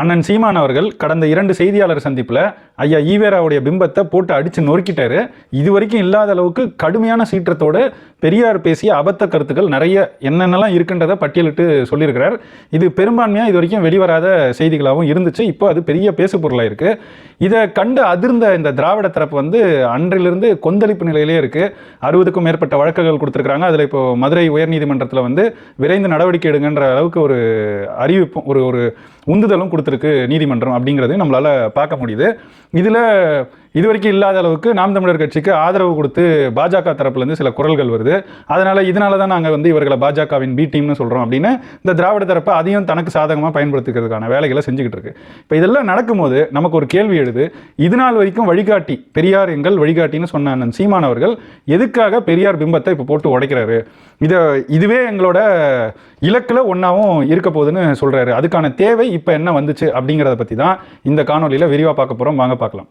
அண்ணன் சீமான் அவர்கள் கடந்த இரண்டு செய்தியாளர் சந்திப்பில் ஐயா ஈவேராவுடைய பிம்பத்தை போட்டு அடித்து நொறுக்கிட்டாரு. இது வரைக்கும் இல்லாத அளவுக்கு கடுமையான சீற்றத்தோடு பெரியார் பேசிய அபத்த கருத்துக்கள் நிறைய என்னென்னலாம் இருக்குன்றதை பட்டியலிட்டு சொல்லியிருக்கிறார். இது பெரும்பான்மையாக இது வரைக்கும் வெளிவராத செய்திகளாகவும் இருந்துச்சு. இப்போ அது பெரிய பேசு பொருளாக இருக்குது இதை கண்டு அதிர்ந்த இந்த திராவிட தரப்பு வந்து அன்றிலிருந்து கொந்தளிப்பு நிலையிலே இருக்குது அறுபதுக்கும் மேற்பட்ட வழக்குகள் கொடுத்துருக்குறாங்க. அதில் இப்போ மதுரை உயர்நீதிமன்றத்தில் வந்து விரைந்து நடவடிக்கை எடுங்கன்ற அளவுக்கு ஒரு அறிவிப்பும் ஒரு ஒரு உந்துதலும் கொடுத்துருக்கு நீதிமன்றம் அப்படிங்கிறது நம்மளால் பார்க்க முடியுது. இதில் இது வரைக்கும் இல்லாத அளவுக்கு நாம் தமிழர் கட்சிக்கு ஆதரவு கொடுத்து பாஜக தரப்புலேருந்து சில குரல்கள் வருது. அதனால் இதனால தான் நாங்கள் வந்து இவர்களை பாஜகவின் பி டீம்னு சொல்கிறோம் அப்படின்னு இந்த திராவிட தரப்பை அதையும் தனக்கு சாதகமாக பயன்படுத்திக்கிறதுக்கான வேலைகளை செஞ்சுக்கிட்டு இருக்கு. இப்போ இதெல்லாம் நடக்கும்போது நமக்கு ஒரு கேள்வி எழுது. இது நாள் வரைக்கும் வழிகாட்டி பெரியார் எங்கள் வழிகாட்டின்னு சொன்ன அண்ணன் சீமான் அவர்கள் எதுக்காக பெரியார் பிம்பத்தை இப்போ போட்டு உடைக்கிறாரு? இதை இதுவே எங்களோட இலக்கில் ஒன்றாவும் இருக்க போகுதுன்னு சொல்கிறாரு அதுக்கான தேவை இப்போ என்ன வந்துச்சு அப்படிங்கிறத பற்றி தான் இந்த காணொலியில் விரிவாக பார்க்க போகிறோம் வாங்க பார்க்கலாம்.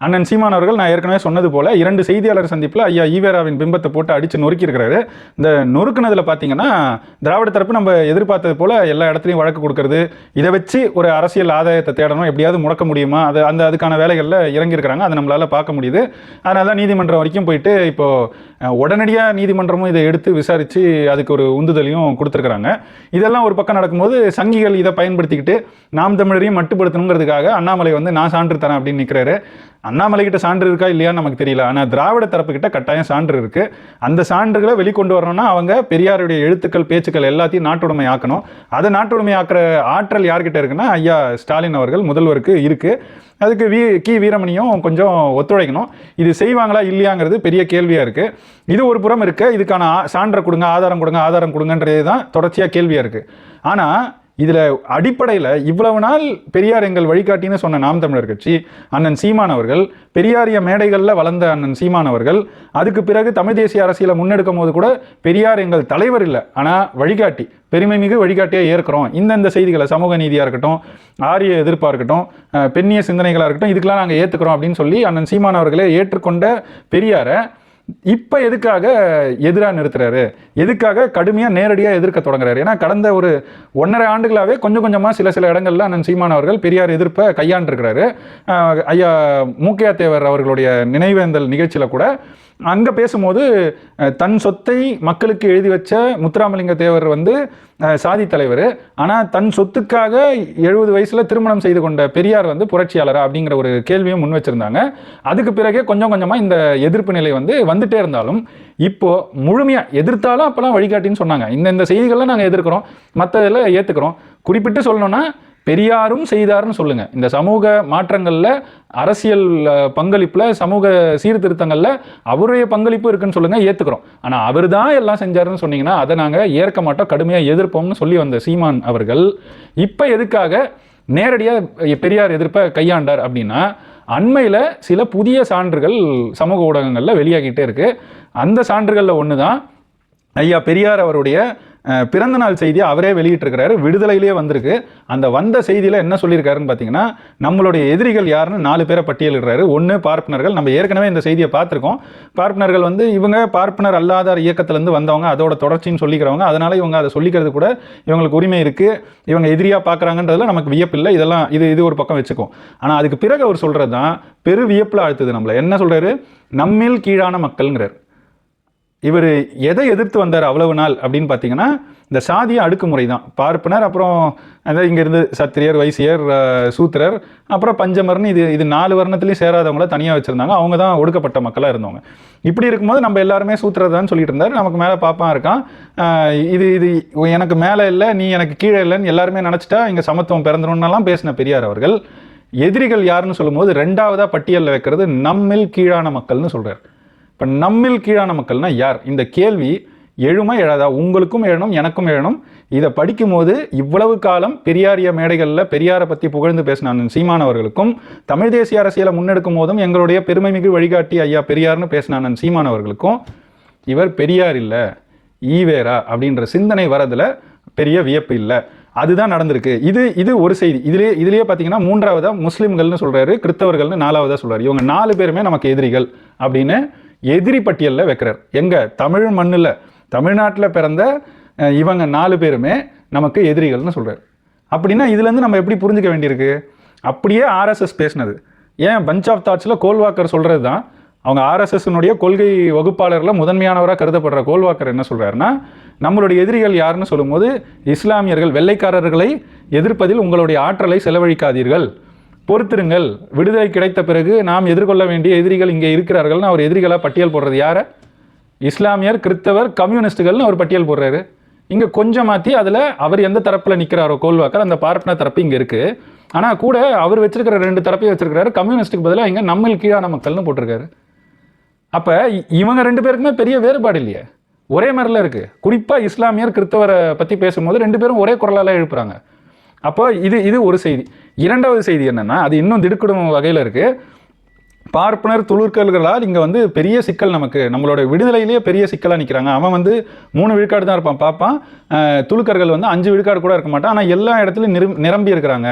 அண்ணன் சீமான் அவர்கள் நான் ஏற்கனவே சொன்னது போல இரண்டு செய்தியாளர் சந்திப்பில் ஐயா ஈவேராவின் பிம்பத்தை போட்டு அடித்து நொறுக்கியிருக்கிறாரு. இந்த நொறுக்குனதில் பார்த்தீங்கன்னா திராவிட தரப்பு நம்ம எதிர்பார்த்தது போல எல்லா இடத்துலையும் வழக்கு கொடுக்கறது இதை வச்சு ஒரு அரசியல் ஆதாயத்தை தேடணும் எப்படியாவது முடக்க முடியுமா? அது அந்த அதுக்கான வேலைகளில் இறங்கியிருக்கிறாங்க அதை நம்மளால் பார்க்க முடியுது. அதனால தான் நீதிமன்றம் வரைக்கும் போயிட்டு இப்போ உடனடியாக நீதிமன்றமும் இதை எடுத்து விசாரித்து அதுக்கு ஒரு உந்துதலையும் கொடுத்துருக்குறாங்க. இதெல்லாம் ஒரு பக்கம் நடக்கும்போது சங்கிகள் இதை பயன்படுத்திக்கிட்டு நாம் தமிழரையும் மட்டுப்படுத்தணுங்கிறதுக்காக அண்ணாமலை வந்து நான் சான்று தரேன் அப்படின்னு நிற்கிறாரு அண்ணாமலை கிட்ட சான்று இருக்கா இல்லையான்னு நமக்கு தெரியல. ஆனால் திராவிட தரப்பு கிட்ட கட்டாயம் சான்று இருக்கு. அந்த சான்றுகளை வெளிக்கொண்டு வரணும்னா அவங்க பெரியாருடைய எழுத்துக்கள் பேச்சுக்கள் எல்லாத்தையும் நாட்டுடைமை ஆக்கணும். அதை நாட்டுடைமை ஆக்குற ஆற்றல் யார்கிட்ட இருக்குன்னா ஐயா ஸ்டாலின் அவர்கள் முதல்வருக்கு இருக்கு. அதுக்கு வீ கி. வீரமணியும் கொஞ்சம் ஒத்துழைக்கணும். இது செய்வாங்களா இல்லையாங்கிறது பெரிய கேள்வியாக இருக்குது இது ஒரு புறம் இருக்குது இதுக்கான சான்றை கொடுங்க ஆதாரம் கொடுங்க ஆதாரம் கொடுங்கன்றது தான் தொடர்ச்சியாக கேள்வியாக இருக்குது ஆனால் இதில் அடிப்படையில் இவ்வளவு நாள் பெரியார் எங்கள் வழிகாட்டின்னு சொன்ன நாம் தமிழர் கட்சி அண்ணன் சீமான் அவர்கள் பெரியாரிய மேடைகளில் வளர்ந்த அண்ணன் சீமான் அவர்கள் அதுக்கு பிறகு தமிழ் தேசிய அரசியலை முன்னெடுக்கும் போது கூட பெரியார் எங்கள் தலைவர் இல்லை. ஆனால் வழிகாட்டி பெருமை மிகு வழிகாட்டியாக ஏற்கிறோம். இந்தந்த செய்திகளை சமூக நீதியாக இருக்கட்டும் ஆரிய எதிர்ப்பாக இருக்கட்டும் பெண்ணிய சிந்தனைகளாக இருக்கட்டும் இதுக்கெல்லாம் நாங்கள் ஏற்றுக்கிறோம் அப்படின்னு சொல்லி அண்ணன் சீமான் அவர்களே ஏற்றுக்கொண்ட பெரியாரை இப்போ எதுக்காக எதிராக நிறுத்துறாரு? எதுக்காக கடுமையாக நேரடியாக எதிர்க்க தொடங்குறாரு? ஏன்னா கடந்த ஒரு ஒன்றரை ஆண்டுகளாகவே கொஞ்சம் கொஞ்சமாக சில சில இடங்கள்ல அண்ணன் சீமான் அவர்கள் பெரியார் எதிர்ப்பை கையாண்டிருக்கிறாரு. ஐயா மூக்கையா தேவர் அவர்களுடைய நினைவேந்தல் நிகழ்ச்சியில் கூட அங்கே பேசும்போது தன் சொத்தை மக்களுக்கு எழுதி வச்ச முத்துராமலிங்க தேவர் வந்து சாதி தலைவர். ஆனால் தன் சொத்துக்காக எழுபது வயசில் திருமணம் செய்து கொண்ட பெரியார் வந்து புரட்சியாளரா அப்படிங்கிற ஒரு கேள்வியும் முன் வச்சிருந்தாங்க. அதுக்கு பிறகே கொஞ்சம் கொஞ்சமாக இந்த எதிர்ப்பு நிலை வந்து வந்துட்டே இருந்தாலும் இப்போது முழுமையாக எதிர்த்தாலும் அப்போலாம் வழிகாட்டின்னு சொன்னாங்க. இந்த இந்த செய்திகள்லாம் நாங்கள் எதிர்க்கிறோம். மற்றதில் ஏற்றுக்கிறோம் குறிப்பிட்டு சொல்லணும்னா பெரியாரும் செய்தாருன்னு சொல்லுங்க. இந்த சமூக மாற்றங்களில் அரசியல் பங்களிப்பில் சமூக சீர்திருத்தங்களில் அவருடைய பங்களிப்பு இருக்குன்னு சொல்லுங்க ஏற்றுக்கிறோம் ஆனால் அவர் தான் எல்லாம் செஞ்சாருன்னு சொன்னீங்கன்னா அதை நாங்கள் ஏற்க மாட்டோம் கடுமையாக எதிர்ப்போம்னு சொல்லி வந்த சீமான் அவர்கள் இப்போ எதுக்காக நேரடியாக பெரியார் எதிர்ப்பை கையாண்டார் அப்படின்னா அண்மையில் சில புதிய சான்றுகள் சமூக ஊடகங்களில் வெளியாகிட்டே இருக்குது அந்த சான்றுகளில் ஒன்று தான் ஐயா பெரியார் அவருடைய பிறந்தநாள் செய்தியை அவரே வெளியிட்டிருக்கிறாரு. விடுதலையிலேயே வந்திருக்கு. அந்த வந்த செய்தியில் என்ன சொல்லியிருக்காருன்னு பார்த்தீங்கன்னா நம்மளுடைய எதிரிகள் யாருன்னு நாலு பேரை பட்டியலிடுறாரு. ஒன்று பார்ப்பனர்கள். நம்ம ஏற்கனவே இந்த செய்தியை பார்த்துருக்கோம். பார்ப்பனர்கள் வந்து இவங்க பார்ப்பனர் அல்லாத இயக்கத்திலேருந்து வந்தவங்க அதோட தொடர்ச்சின்னு சொல்லிக்கிறவங்க. அதனால் இவங்க அதை சொல்லிக்கிறது கூட இவங்களுக்கு உரிமை இருக்குது இவங்க எதிரியாக பார்க்குறாங்கன்றதுல நமக்கு வியப்பில்லை இதெல்லாம் இது இது ஒரு பக்கம் வச்சுக்கும். ஆனால் அதுக்கு பிறகு அவர் சொல்கிறது தான் பெரு வியப்பில் அழுத்துது நம்மளை. என்ன சொல்கிறாரு நம்மில் கீழான மக்கள்ங்கிறார். இவர் எதை எதிர்த்து வந்தார் அவ்வளவு நாள் அப்படின்னு பார்த்தீங்கன்னா இந்த சாதிய அடுக்குமுறை தான். பார்ப்பனர் அப்புறம் அதாவது இங்கேருந்து சத்திரியர் வைசியர் சூத்திரர் அப்புறம் பஞ்சமர்னு இது இது நாலு வர்ணத்துலேயும் சேராதவங்கள தனியாக வச்சுருந்தாங்க. அவங்க தான் ஒடுக்கப்பட்ட மக்களாக இருந்தவங்க. இப்படி இருக்கும்போது நம்ம எல்லாருமே சூத்திரர் தான் சொல்லிட்டு இருந்தார். நமக்கு மேலே பாப்பான் இருக்கான். இது இது எனக்கு மேலே இல்லை நீ எனக்கு கீழே இல்லைன்னு எல்லாருமே நினச்சிட்டா இங்கே சமத்துவம் பிறந்தணுன்னெல்லாம் பேசின பெரியார் அவர்கள் எதிரிகள் யாருன்னு சொல்லும்போது ரெண்டாவதாக பட்டியலில் வைக்கிறது நம்மில் கீழான மக்கள்னு சொல்கிறார் இப்போ நம்மில் கீழான மக்கள்னால் யார்? இந்த கேள்வி எழுமா எழாதா? உங்களுக்கும் எழணும் எனக்கும் எழணும். இதை படிக்கும்போது இவ்வளவு காலம் பெரியாரிய மேடைகளில் பெரியாரை பற்றி புகழ்ந்து பேசினான் சீமானவர்களுக்கும் தமிழ் தேசிய அரசியலை முன்னெடுக்கும் போதும் எங்களுடைய பெருமைமிகு வழிகாட்டி ஐயா பெரியார்னு பேசினான் சீமானவர்களுக்கும் இவர் பெரியார் இல்லை ஈவேரா அப்படின்ற சிந்தனை வரதில் பெரிய வியப்பு இல்லை. அதுதான் நடந்திருக்கு. இது இது ஒரு செய்தி. இதுலேயே இதுலேயே பார்த்தீங்கன்னா மூன்றாவதாக முஸ்லீம்கள்னு சொல்கிறாரு கிறிஸ்தவர்கள்னு நாலாவதாக சொல்கிறார் இவங்க நாலு பேருமே நமக்கு எதிரிகள் அப்படின்னு எதிரி பட்டியலில் வைக்கிறார். எங்கள் தமிழ் மண்ணில். தமிழ்நாட்டில் பிறந்த இவங்க நாலு பேருமே நமக்கு எதிரிகள்னு சொல்கிறார் அப்படின்னா இதுலேருந்து நம்ம எப்படி புரிஞ்சுக்க வேண்டியிருக்கு? அப்படியே ஆர்எஸ்எஸ் பேசினது. ஏன்? பஞ்ச் ஆஃப் தாட்ஸில் கோல்வாக்கர் சொல்கிறது தான் அவங்க ஆர்எஸ்எஸ்னுடைய கொள்கை வகுப்பாளரில் முதன்மையானவராக கருதப்படுற கோல்வாக்கர் என்ன சொல்கிறாருன்னா நம்மளுடைய எதிரிகள் யாருன்னு சொல்லும்போது இஸ்லாமியர்கள் வெள்ளைக்காரர்களை எதிர்ப்பதில் உங்களுடைய ஆற்றலை செலவழிக்காதீர்கள். பொறுத்திருங்கள். விடுதலை கிடைத்த பிறகு நாம் எதிர்கொள்ள வேண்டிய எதிரிகள் இங்கே இருக்கிறார்கள்னு அவர் எதிரிகளாக பட்டியல் போடுறது யாரை? இஸ்லாமியர் கிறித்தவர் கம்யூனிஸ்டுகள்னு அவர் பட்டியல் போடுறாரு. இங்கே கொஞ்சம் மாற்றி அதில் அவர் எந்த தரப்பில் நிற்கிறாரோ கோல்வாக்கர் அந்த பார்ப்பன தரப்பு இங்கே இருக்குது ஆனால் கூட அவர் வச்சிருக்கிற ரெண்டு தரப்பையும் வச்சிருக்கிறாரு. கம்யூனிஸ்ட்டுக்கு பதிலாக இங்கே நம்மில் கீழான மக்கள்னு போட்டிருக்காரு. அப்போ இவங்க ரெண்டு பேருக்குமே பெரிய வேறுபாடு இல்லையே. ஒரே மாதிரில இருக்குது குறிப்பாக இஸ்லாமியர் கிறித்தவரை பற்றி பேசும்போது ரெண்டு பேரும் ஒரே குரலால் எழுப்புறாங்க. அப்போ இது இது ஒரு செய்தி. இரண்டாவது செய்தி என்னென்னா அது இன்னும் திடுக்கிடும் வகையில் இருக்குது பார்ப்பனர் துளுக்கல்களால் இங்கே வந்து பெரிய சிக்கல் நமக்கு. நம்மளோட விடுதலையிலேயே பெரிய சிக்கலாக நிற்கிறாங்க அவன் வந்து மூணு விழுக்காடு தான் இருப்பான். பார்ப்பான். துளுக்கர்கள் வந்து அஞ்சு விழுக்காடு கூட இருக்க மாட்டான். ஆனால் எல்லா இடத்துலையும் நிரம் நிரம்பி இருக்கிறாங்க.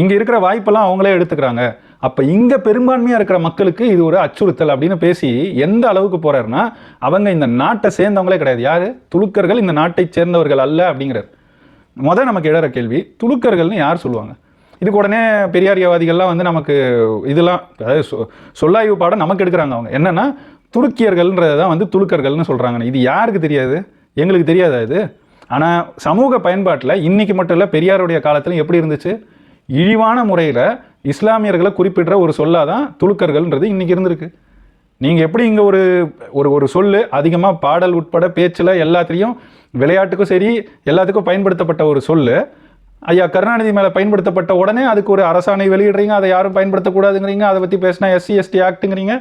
இங்கே இருக்கிற வாய்ப்பெல்லாம் அவங்களே எடுத்துக்கிறாங்க. அப்போ இங்கே பெரும்பான்மையாக இருக்கிற மக்களுக்கு இது ஒரு அச்சுறுத்தல் அப்படின்னு பேசி எந்த அளவுக்கு போகிறாருன்னா அவங்க இந்த நாட்டை சேர்ந்தவங்களே கிடையாது. யார்? துளுக்கர்கள் இந்த நாட்டை சேர்ந்தவர்கள் அல்ல அப்படிங்கிறார். மொதல் நமக்கு இடற கேள்வி துளுக்கர்கள்னு யார் சொல்லுவாங்க? இதுக்கு உடனே பெரியாரியவாதிகள்லாம் வந்து நமக்கு இதெல்லாம் அதாவது சொ- சொல்லாய்வு பாடம் நமக்கு எடுக்கிறாங்க அவங்க. என்னென்னா துருக்கியர்கள்ன்றதை தான் வந்து துளுக்கர்கள்னு சொல்கிறாங்க இது யாருக்கு தெரியாது? எங்களுக்கு தெரியாதா இது? ஆனால் சமூக பயன்பாட்டில் இன்றைக்கி மட்டும் இல்லை பெரியாருடைய காலத்தில் எப்படி இருந்துச்சு? இழிவான முறையில் இஸ்லாமியர்களை குறிப்பிடுற ஒரு சொல்லாதான் தான் துளுக்கர்கள்ன்றது இன்றைக்கி இருந்திருக்கு. நீங்கள் எப்படி இங்கே ஒரு ஒரு ஒரு சொல் அதிகமாக பாடல் உட்பட பேச்சில் எல்லாத்துலேயும் விளையாட்டுக்கும் சரி எல்லாத்துக்கும் பயன்படுத்தப்பட்ட ஒரு சொல் ஐயா கருணாநிதி மேலே பயன்படுத்தப்பட்ட உடனே அதுக்கு ஒரு அரசாணை வெளியிடுறீங்க அதை யாரும் பயன்படுத்தக்கூடாதுங்கிறீங்க அதை பற்றி பேசினா எஸ்சி எஸ்டி ஆக்ட்டுங்கிறீங்க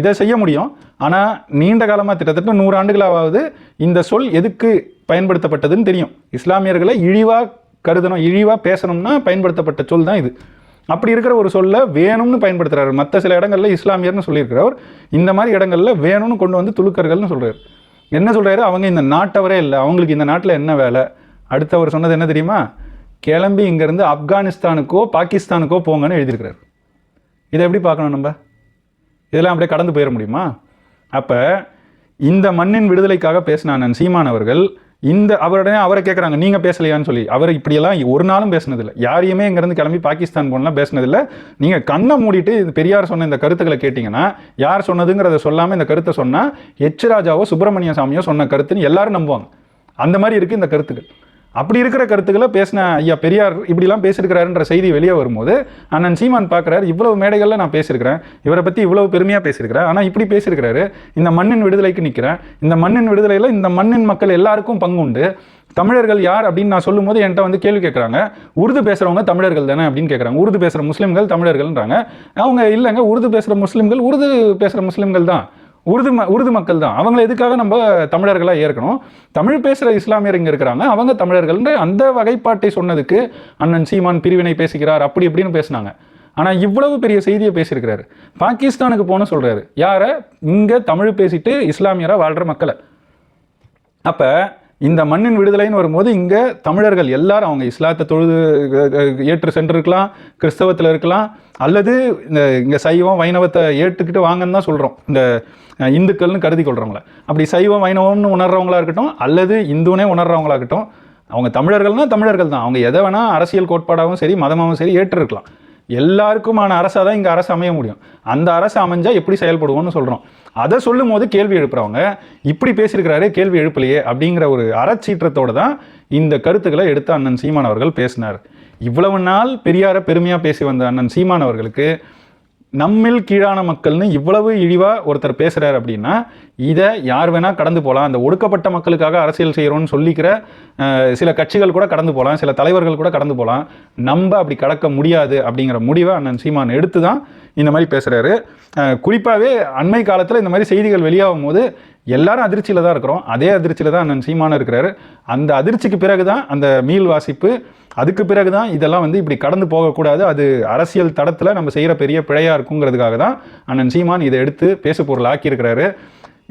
இதை செய்ய முடியும். ஆனால் நீண்ட காலமாக கிட்டத்தட்ட நூறு ஆண்டுகளாவது இந்த சொல் எதுக்கு பயன்படுத்தப்பட்டதுன்னு தெரியும். இஸ்லாமியர்களை இழிவாக கருதணும் இழிவாக பேசணும்னா பயன்படுத்தப்பட்ட சொல் தான் இது. அப்படி இருக்கிற ஒரு சொல்ல வேணும்னு பயன்படுத்துகிறார் மற்ற சில இடங்களில் இஸ்லாமியர்னு சொல்லியிருக்கிறவர் இந்த மாதிரி இடங்களில் வேணும்னு கொண்டு வந்து துளுக்கர்கள்னு சொல்கிறார் என்ன சொல்கிறாரு அவங்க இந்த நாட்டவரே இல்லை. அவங்களுக்கு இந்த நாட்டில் என்ன வேலை? அடுத்தவர் சொன்னது என்ன தெரியுமா? கிளம்பி இங்கேருந்து ஆப்கானிஸ்தானுக்கோ பாகிஸ்தானுக்கோ போங்கன்னு எழுதியிருக்கிறார். இதை எப்படி பார்க்கணும் நம்ம? இதெல்லாம் அப்படியே கடந்து போயிட முடியுமா? அப்போ இந்த மண்ணின் விடுதலைக்காக பேசினான் நான் சீமான் அவர்கள் இந்த அவருடனே அவரை கேட்குறாங்க நீங்கள் பேசலையான்னு சொல்லி. அவர் இப்படியெல்லாம் ஒரு நாளும் பேசினதில்லை. யாரையுமே இங்கேருந்து கிளம்பி பாகிஸ்தான் போனலாம் பேசினதில்லை. நீங்கள் கண்ணை மூடிட்டு இது பெரியார் சொன்ன இந்த கருத்துக்களை கேட்டிங்கன்னா யார் சொன்னதுங்கிறத சொல்லாமல் இந்த கருத்தை சொன்னால் எச் ராஜாவோ சுப்பிரமணிய சாமியோ சொன்ன கருத்துன்னு எல்லாரும் நம்புவாங்க. அந்த மாதிரி இருக்குது இந்த கருத்துக்கள். அப்படி இருக்கிற கருத்துக்களை பேசின ஐயா பெரியார் இப்படிலாம் பேசியிருக்கிறாருன்ற செய்தி வெளியே வரும்போது அண்ணன் சீமான் பார்க்குறாரு இவ்வளவு மேடைகளில் நான் பேசியிருக்கிறேன் இவரை பற்றி இவ்வளவு பெருமையாக பேசியிருக்கிறேன் ஆனால் இப்படி பேசியிருக்கிறாரு இந்த மண்ணின் விடுதலைக்கு நிற்கிறேன் இந்த மண்ணின் விடுதலையில் இந்த மண்ணின் மக்கள் எல்லாருக்கும் பங்குண்டு தமிழர்கள் யார் அப்படின்னு நான் சொல்லும்போது என்கிட்ட வந்து கேள்வி கேட்குறாங்க. உருது பேசுகிறவங்க தமிழர்கள் தானே அப்படின்னு கேட்குறாங்க. உருது பேசுகிற முஸ்லீம்கள் தமிழர்கள்ன்றாங்க. அவங்க இல்லைங்க உருது பேசுகிற முஸ்லீம்கள் உருது பேசுகிற முஸ்லீம்கள் தான். உருது ம உருது மக்கள் தான். அவங்களை எதுக்காக நம்ம தமிழர்களாக ஏற்கணும்? தமிழ் பேசுகிற இஸ்லாமியர் இங்கே இருக்கிறாங்க. அவங்க தமிழர்கள்ன்ற அந்த வகைப்பாட்டை சொன்னதுக்கு அண்ணன் சீமான் பிரிவினை பேசுகிறார் அப்படி இப்படின்னு பேசுனாங்க. ஆனால் இவ்வளவு பெரிய செய்தியை பேசியிருக்கிறாரு. பாகிஸ்தானுக்கு போன சொல்கிறாரு யாரை? இங்கே தமிழ் பேசிட்டு இஸ்லாமியராக வாழ்கிற மக்களை. அப்போ இந்த மண்ணின் விடுதலைன்னு வரும்போது இங்கே தமிழர்கள் எல்லாரும் அவங்க இஸ்லாத்தை தொழுது ஏற்று சென்றிருக்கலாம் கிறிஸ்தவத்தில் இருக்கலாம் அல்லது இந்த இங்கே சைவம் வைணவத்தை ஏற்றுக்கிட்டு வாங்கன்னு தான் சொல்கிறோம் இந்த இந்துக்கள்னு கருதி கொள்கிறவங்கள அப்படி சைவம் வைணவம்னு உணர்றவங்களா இருக்கட்டும் அல்லது இந்துனே உணர்றவங்களா இருக்கட்டும் அவங்க தமிழர்கள்னா தமிழர்கள் தான். அவங்க எதை வேணால் அரசியல் கோட்பாடாகவும் சரி மதமாகவும் சரி ஏற்றிருக்கலாம். எல்லாருக்குமான அரசாக தான் இங்கே அரசு அமைய முடியும். அந்த அரசு அமைஞ்சால் எப்படி செயல்படுவோம்னு சொல்கிறோம் அதை சொல்லும் போது கேள்வி எழுப்புறவங்க இப்படி பேசியிருக்கிறாரு கேள்வி எழுப்பலையே அப்படிங்கிற ஒரு அறச்சீற்றத்தோடு தான் இந்த கருத்துக்களை எடுத்து அண்ணன் சீமான் அவர்கள் பேசினார். இவ்வளவு நாள் பெரியார பெருமையாக பேசி வந்த அண்ணன் சீமான் அவர்களுக்கு நம்மில் கீழான மக்கள்னு இவ்வளவு இழிவாக ஒருத்தர் பேசுகிறார் அப்படின்னா இதை யார் வேணால் கடந்து போகலாம் அந்த ஒடுக்கப்பட்ட மக்களுக்காக அரசியல் செய்கிறோன்னு சொல்லிக்கிற சில கட்சிகள் கூட கடந்து போகலாம் சில தலைவர்கள் கூட கடந்து போகலாம் நம்ம அப்படி கடக்க முடியாது அப்படிங்கிற முடிவை அண்ணன் சீமான் எடுத்து தான் இந்த மாதிரி பேசுகிறாரு குறிப்பாகவே அண்மை காலத்தில் இந்த மாதிரி செய்திகள் வெளியாகும் போது எல்லாரும் அதிர்ச்சியில் தான் இருக்கிறோம். அதே அதிர்ச்சியில் தான் அண்ணன் சீமான் இருக்கிறாரு. அந்த அதிர்ச்சிக்கு பிறகு தான் அந்த மீள் வாசிப்பு அதுக்கு பிறகு தான் இதெல்லாம் வந்து இப்படி கடந்து போகக்கூடாது. அது அரசியல் தடத்தில் நம்ம செய்கிற பெரிய பிழையாக இருக்குங்கிறதுக்காக தான் அண்ணன் சீமான் இதை எடுத்து பேசு பொருள் ஆக்கியிருக்கிறாரு.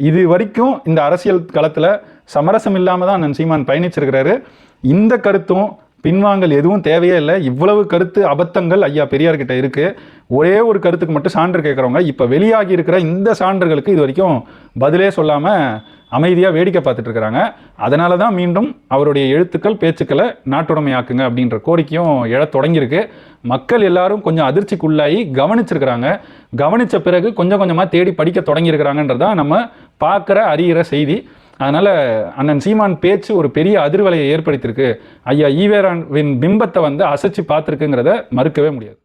இது வரைக்கும் இந்த அரசியல் களத்தில் சமரசம் இல்லாமல் தான் அண்ணன் சீமான் பயணிச்சிருக்கிறாரு. இந்த கருத்தும் பின்வாங்கல் எதுவும் தேவையே இல்லை. இவ்வளவு கருத்து அபத்தங்கள் ஐயா பெரியார் கிட்ட இருக்கு. ஒரே ஒரு கருத்துக்கு மட்டும் சான்று கேட்குறவங்க இப்போ வெளியாகி இருக்கிற இந்த சான்றுகளுக்கு இது வரைக்கும் பதிலே சொல்லாமல் அமைதியாக வேடிக்கை பார்த்துட்டு இருக்கிறாங்க. அதனால தான் மீண்டும் அவருடைய எழுத்துக்கள் பேச்சுக்களை நாட்டுடைமையாக்குங்க அப்படின்ற கோரிக்கையும் எழத் தொடங்கியிருக்கு. மக்கள் எல்லாரும் கொஞ்சம் அதிர்ச்சிக்குள்ளாகி கவனிச்சிருக்கிறாங்க. கவனித்த பிறகு கொஞ்சம் கொஞ்சமாக தேடி படிக்க தொடங்கியிருக்கிறாங்கன்றதான் நம்ம பார்க்குற அறிகிற செய்தி. அதனால அண்ணன் சீமான் பேச்சு ஒரு பெரிய அதிர்வலையை ஏற்படுத்தியிருக்கு. ஐயா ஈவேராவின் பிம்பத்தை வந்து அசைச்சு பார்த்துருக்குங்கிறத மறுக்கவே முடியாது.